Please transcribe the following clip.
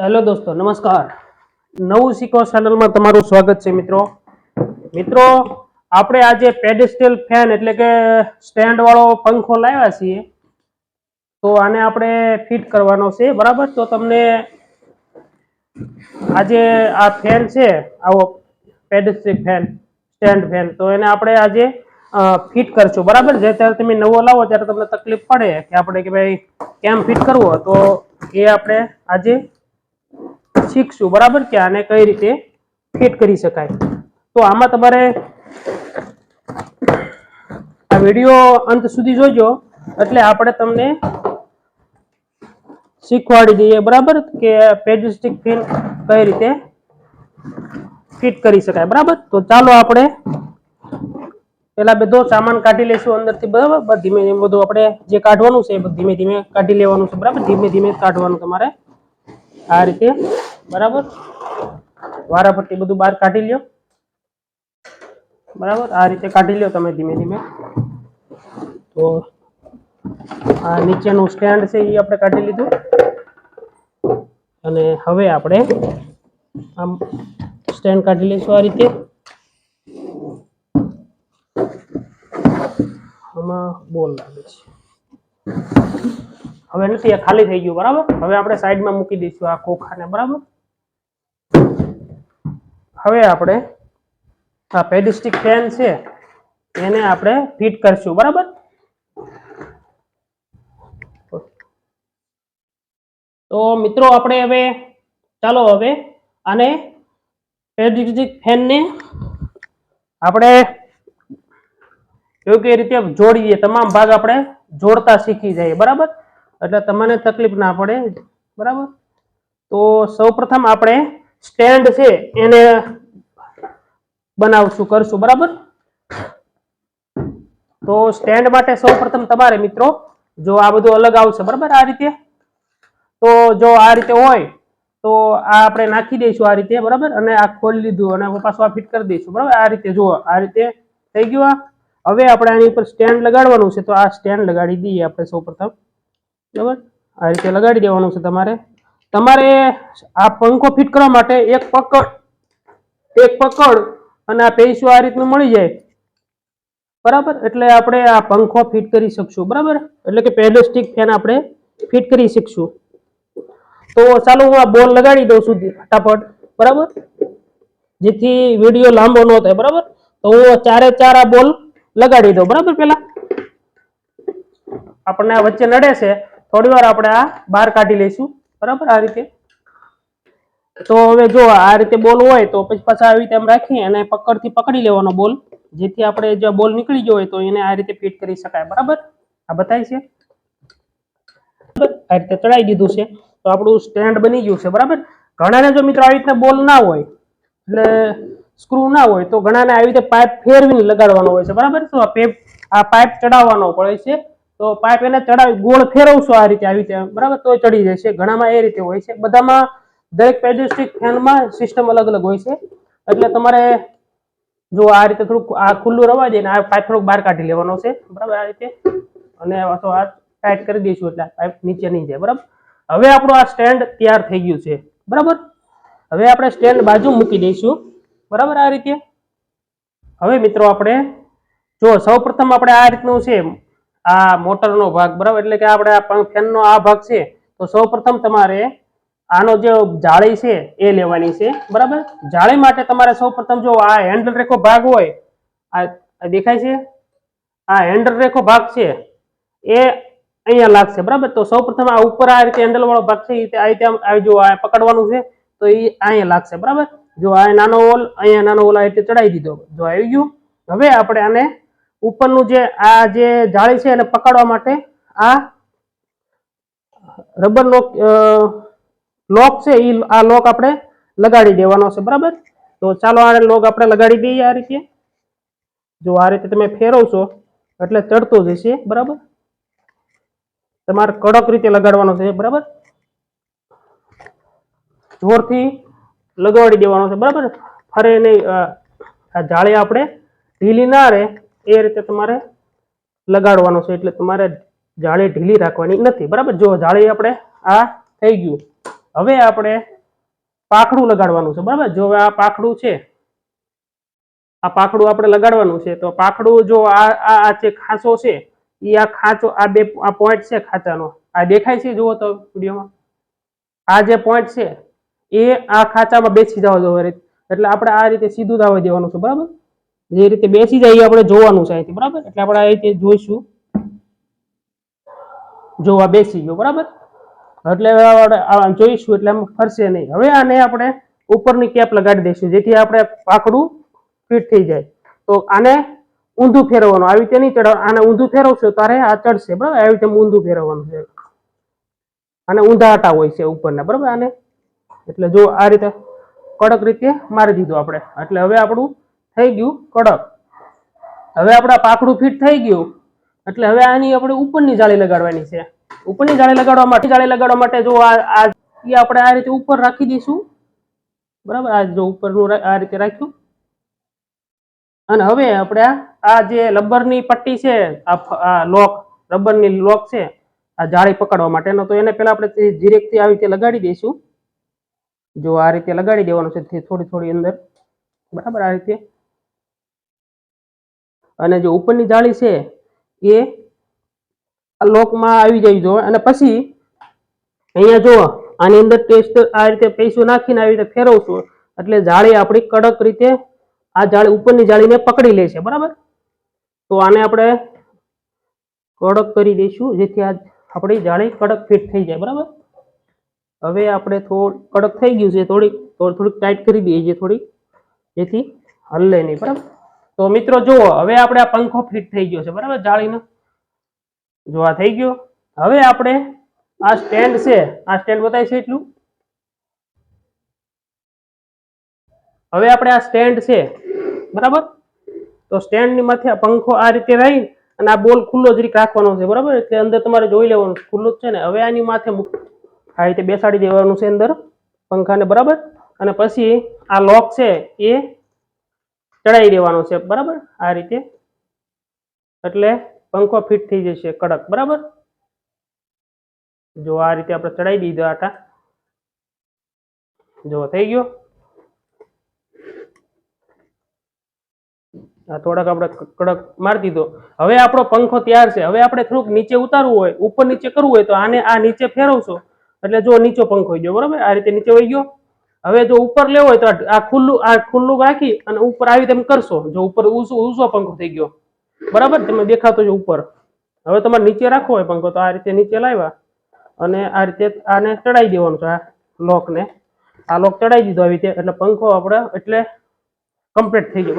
Hello દોસ્તો, નમસ્કાર. નવું શીખો ચેનલમાં તમારું સ્વાગત છે મિત્રો. મિત્રો, આપણે આજે પેડેસ્ટલ ફેન એટલે કે સ્ટેન્ડ વાળો પંખો લાવ્યા છીએ. તો આને આપણે ફિટ કરવાનો છે, બરાબર? તો તમને આજે આ ફેન છે, આવો પેડેસ્ટિક ફેન સ્ટેન્ડ ફેન તો એને આપણે આજે ફિટ કરશું, બરાબર? જે ત્યારે તમે નવો લાવો, ત્યારે તમને તકલીફ પડે કે આપણે કે ભાઈ કેમ ફિટ કરવો? તો એ આપણે આજે શીખશું, બરાબર? કે આને કઈ રીતે ફિટ કરી શકાય. તો આમાં તમારે આ વીડિયો અંત સુધી જોજો, એટલે આપણે તમને શીખવાડી દઈએ, બરાબર? કે પેજસ્ટિક ફિન કઈ રીતે ફિટ કરી શકાય, બરાબર? તો ચાલો આપણે પેલા બધો સામાન કાઢી લઈશું અંદરથી, બરાબર? ધીમે ધીમે બધું આપણે જે કાઢવાનું છે એ ધીમે ધીમે કાઢી લેવાનું છે, બરાબર? ધીમે ધીમે કાઢવાનું તમારે આ રીતે. બરાબર? વારાફરતી બધું બહાર કાઢી લ્યો. બરાબર? આ રીતે કાઢી લ્યો તમે ધીમે ધીમે. તો આ નીચેનું સ્ટેન્ડ છે એ આપણે કાઢી લીધું. અને હવે આપણે આમ સ્ટેન્ડ કાઢી લઈશું આ રીતે. આમાં બોલ લાગે છે. હવે નથી આ ખાલી થઈ ગયું, બરાબર? હવે આપણે સાઈડમાં મૂકી દઈશું આ ખોખાને, બરાબર? હવે આપણે આ પેડિસ્ટિક ફેન છે, એને આપણે ફિટ કરશું, બરાબર? તો મિત્રો, આપણે હવે, ચાલો હવે આને પેડિસ્ટિક ફેનને આપણે યોગ્ય રીતે જોડીએ, તમામ ભાગ આપણે જોડતા શીખી જઈએ, બરાબર? એટલે તમને તકલીફ ના પડે, બરાબર? તો સૌપ્રથમ આપણે સ્ટેન્ડ છે એને બનાવશું, કરશું, બરાબર? તો સ્ટેન્ડ માટે સૌપ્રથમ તમારે મિત્રો, જો આ બધું અલગ આવશે, બરાબર, આ રીતે? તો જો આ રીતે હોય, તો આ આપણે નાખી દઈશું આ રીતે, બરાબર? અને આ ખોલી લીધું, અને પાછું આ ફિટ કરી દઈશું, બરાબર? આ રીતે, જુઓ, આ રીતે થઈ ગયું આ. હવે આપણે આની ઉપર સ્ટેન્ડ લગાડવાનું છે, તો આ સ્ટેન્ડ લગાડી દઈએ આપણે સૌપ્રથમ. બરાબર? આ રીતે લગાડી દેવાનું છે તમારે. તમારે આ પંખો ફિટ કરવા માટે એક પકડ એક પકડ અને આ પૈસું આ રીતનું મળી જાય. બરાબર? એટલે આપણે આ પંખો ફિટ કરી શકશું. બરાબર? એટલે કે પેડેસ્ટિક ફેન આપણે ફિટ કરી શકશું. તો ચાલો હું આ બોલ લગાડી દઉં છું ફટાફટ. બરાબર? જેથી વીડિયો લાંબો ન થાય. બરાબર? તો હું ચારે ચાર આ બોલ લગાડી દઉં. બરાબર પેલા? આપણને આ વચ્ચે નડે છે. થોડી વાર આપણે આ બહાર કાઢી લઈશું. બરાબર? આ રીતે. તો હવે જો આ રીતે બોલ હોય તો પછી પાછા આવી રીતે આમ રાખી અને પકડથી પકડી લેવાનો બોલ. જેથી આપણે જો બોલ નીકળી ગયો હોય તો એને આ રીતે ફિટ કરી શકાય. બરાબર? આ બતાય છે? આ રીતે ચડાવી દીધું છે. તો આપણું સ્ટેન્ડ બની ગયું છે. બરાબર? ઘણાને જો મિત્રો આવી રીતના બોલ ના હોય, એટલે સ્ક્રૂ ના હોય, તો ઘણાને આવી રીતે પાઇપ ફેરવીને લગાડવાનો હોય છે. બરાબર? તો આ પાઇપ ચડાવવાનો પડે છે. તો પાઇપ એને ચડાવી, ગોળ ફેરવશો આ રીતે આવી રીતે. બરાબર? તો ચડી જશે ઘણામાં એ રીતે હોય છે. બધામાં દરેક પેડેસ્ટિક ફેનમાં સિસ્ટમ અલગ અલગ હોય છે. એટલે તમારે જો આ રીતે થોડુંક આ ખુલ્લું રવા દે ને આ પાઇપ થોડુંક બહાર કાઢી લેવાનો છે. બરાબર? આ રીતે. અને આ ટાઈટ કરી દઈશું એટલે પાઇપ નીચે નહીં જાય. બરાબર? હવે આપણું આ સ્ટેન્ડ તૈયાર થઈ ગયું છે. બરાબર? હવે આપણે સ્ટેન્ડ બાજુ મૂકી દઈશું. બરાબર? આ રીતે. હવે મિત્રો આપણે જો સૌપ્રથમ આપણે આ રીતનું છે. આ મોટરનો ભાગ, બરાબર? એટલે કે આપણે આ ફેનનો આ ભાગ છે. તો સૌપ્રથમ તમારે આનો જે જાળી છે એ લેવાની છે, બરાબર? જાળી માટે તમારે સૌપ્રથમ જો આ હેન્ડલ રેખો ભાગ હોય, આ દેખાય છે? આ હેન્ડલ રેખો ભાગ છે, એ અહીંયા લાગશે, બરાબર? તો સૌપ્રથમ આ ઉપર આ રીતે હેન્ડલ વાળો ભાગ છે, એ આ રીતે આવી જો આ પકડવાનું છે, તો એ અહીંયા લાગશે, બરાબર? જો આ નાનો ઓલ અહીંયા નાનો ઓલ આ રીતે ચડાવી દીધો. જો આવી ગયું. હવે આપણે આને ઉપરનું જે, આ જે જાળી છે એને પકડવા માટે આ રબર લોક છે એ આ લોક આપણે લગાડી દેવાનો છે, બરાબર? તો ચાલો આ લોક આપણે લગાડી દઈએ આ રીતે. જો આ રીતે તમે ફેરવશો, એટલે ચડતો જશે, બરાબર? તમારે કડક રીતે લગાડવાનો છે, બરાબર? જોરથી લગાડી દેવાનો છે, બરાબર? ફરે નહીં આ જાળી આપણે ઢીલી ના રહે એ રીતે તમારે લગાડવાનો છે એટલે તમારે જાળી ઢીલી રાખવાની નથી. બરાબર? જો જાળી આપણે આ થઈ ગયું, હવે આપણે પાખડું લગાડવાનું છે. બરાબર? જો આ પાખડું છે, આ પાખડું આપણે લગાડવાનું છે, તો પાખડું જો આ આ જે ખાંચો છે એ આ ખાંચો, આ બે, આ પોઈન્ટ છે ખાંચાનો. આ દેખાય છે? જુઓ તો વિડીયોમાં. આ જે પોઈન્ટ છે, એ આ ખાંચામાં બેસી જવા જોઈએ એટલે આપણે આ રીતે સીધું દાવા દેવાનું છે. બરાબર? જે રીતે બેસી જાય આપણે જોવાનું છે અહીંથી, બરાબર? એટલે આપણે રીતે જોઈશું. જોવા બેસી ગયો, બરાબર? એટલે જોઈશું, એટલે આમ ફરશે નહીં. હવે આને આપણે ઉપરની કેપ લગાડી દઈશું, જેથી આપણે પાકડું ફિટ થઈ જાય. તો આને ઊંધું ફેરવવાનું. આવી રીતે નહીં ચડાવવાનું. આને ઊંધું ફેરવશો તારે આ ચડશે, બરાબર? આવી રીતે ઊંધું ફેરવવાનું છે. અને ઊંધા આટા હોય છે ઉપરના, બરાબર? આને. એટલે જો આ રીતે કડક રીતે મારી દીધું આપણે. એટલે હવે આપણું થઈ ગયું? કડક. હવે આપણા પાકડું ફિટ થઈ ગયું. એટલે હવે આની આપણે ઉપરની જાળી લગાડવાની છે. ઉપરની જાળી લગાડવા માટે જાળી લગાડવા માટે જો આ એ આપણે આ રીતે ઉપર રાખી દઈશું. બરાબર? આ જો ઉપરનું આ રીતે રાખ્યું. અને હવે આપણે આ જે રબરની પટ્ટી છે, આ લોક રબરની લોક છે, આ જાળી પકડવા માટેનો, તો એને પહેલાં આપણે જીરેકથી આવી રીતે લગાડી દઈશું. જો આ રીતે લગાડી દેવાનું છે થોડી થોડી અંદર. બરાબર? આ રીતે અને જે ઉપરની જાળી છે, એ લોકમાં આવી જવી જોઈએ અને પછી અહીંયા જુઓ, આની અંદર ટેસ્ટ આ રીતે પૈસું નાખીને આવી રીતે ફેરવશું. એટલે જાળી આપણી કડક રીતે આ જાળી ઉપરની જાળીને પકડી લે છે, બરાબર? તો આને આપણે કડક કરી દઈશું, જેથી આ આપણી જાળી કડક ફિટ થઈ જાય, બરાબર? હવે આપણે થોડું કડક થઈ ગયું છે, થોડીક થોડીક ટાઈટ કરી દઈએ છીએ થોડીક, જેથી હલ્લે નહીં, બરાબર? તો મિત્રો જુઓ, હવે આપણે આ પંખો ફિટ થઈ ગયો છે, બરાબર? જાળીનો. જો આ થઈ ગયો. હવે આપણે આ સ્ટેન્ડ છે, આ સ્ટેન્ડ બતાવી છે એટલું. હવે આપણે આ સ્ટેન્ડ છે, બરાબર? તો સ્ટેન્ડની માથે આ પંખો આ રીતે રહી અને આ બોલ ખુલ્લો જરીક રાખવાનો છે, બરાબર? એટલે અંદર તમારે જોઈ લેવાનું ખુલ્લું જ છે ને. હવે આની માથે આ રીતે બેસાડી દેવાનું છે અંદર પંખાને, બરાબર? અને પછી આ લોક છે, એ ચડાવી દેવાનો છે, બરાબર? આ રીતે. એટલે પંખો ફિટ થઈ જશે કડક, બરાબર? જો આ રીતે આપણે ચડાવી દીધો આટા. જો થઈ ગયો. આ થોડાક આપણે કડક મારી દીધો. હવે આપણો પંખો તૈયાર છે. હવે આપણે થોડુંક નીચે ઉતારવું હોય, ઉપર નીચે કરવું હોય, તો આને આ નીચે ફેરવશો. એટલે જો નીચો પંખો ગયો, બરાબર? આ રીતે નીચે વહી ગયો. હવે જો ઉપર લેવો હોય તો આ- ખુલ્લું આ ખુલ્લું રાખી અને ઉપર આવી તેમ કરશો. જો ઉપર ઊંચો ઊંચો પંખો થઈ ગયો. બરાબર? તમે દેખાતો છે ઉપર. હવે તમારે નીચે રાખવો હોય પંખો તો આ રીતે નીચે લાવ્યા. અને આ રીતે આને ચડાવી દેવાનું છે, આ લોકને. આ લોક ચડાવી દીધો આવી રીતે. એટલે પંખો આપણે એટલે કમ્પ્લીટ થઈ ગયો. બરાબર?